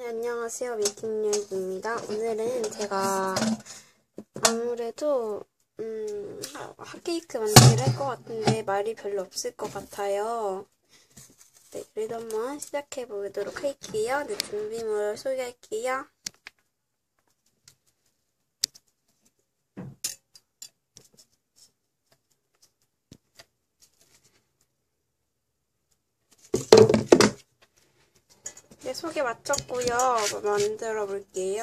네, 안녕하세요. 미팅여입니다. 오늘은 제가 아무래도 음, 핫케이크 만들기를 할 것 같은데 말이 별로 없을 것 같아요. 네, 그래도 한번 시작해 보도록 할게요. 네, 준비물을 소개할게요. 네, 소개 마쳤고요. 만들어 볼게요.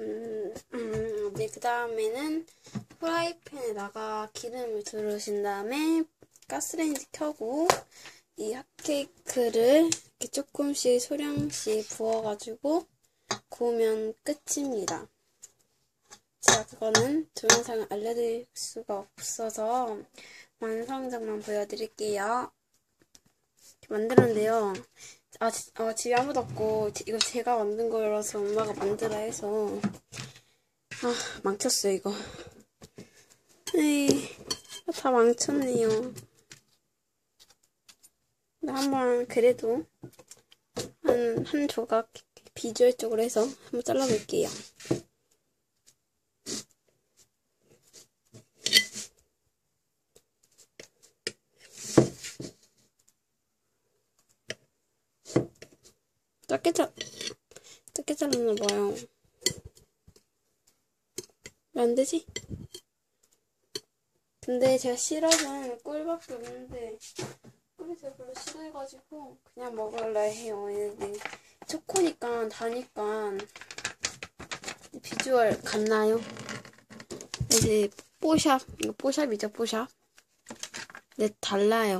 음, 음, 네, 그 다음에는 프라이팬에다가 기름을 두르신 다음에 가스레인지 켜고 이 핫케이크를 이렇게 조금씩 소량씩 부어가지고 구우면 끝입니다. 제가 그거는 동영상을 알려드릴 수가 없어서 완성작만 보여드릴게요. 만들었는데요. 아, 지, 아, 집에 아무도 없고, 이거 제가 만든 거라서 엄마가 만들어 해서, 아, 망쳤어요, 이거. 에이, 다 망쳤네요. 한번, 그래도, 한, 한 조각 비주얼적으로 해서 한번 잘라볼게요. 작게 잘, 작게 잘랐나봐요. 왜 안 되지? 근데 제가 싫어하는 꿀밖에 없는데, 꿀이 제가 별로 싫어해가지고, 그냥 먹을래 해요. 근데 초코니까, 다니까, 비주얼 같나요? 이제 뽀샵, 이거 뽀샵이죠, 뽀샵. 네, 달라요.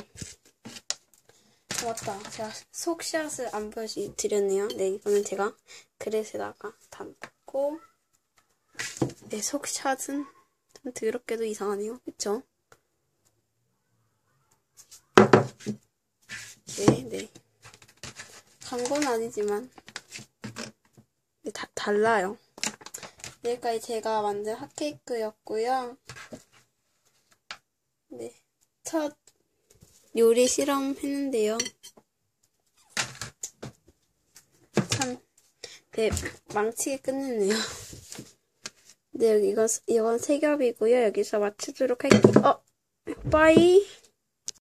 어, 맞다. 제가 속샷을 안 보여드렸네요. 네, 이거는 제가 그릇에다가 담고, 네, 속샷은 좀 더럽게도 이상하네요. 그쵸? 네, 네. 단건 아니지만, 네, 다, 달라요. 여기까지 제가 만든 핫케이크였고요. 네. 첫 요리 실험 했는데요. 참, 네, 망치게 끝냈네요. 네, 이건, 이건 세 겹이고요. 여기서 맞추도록 할게요. 어, 빠이.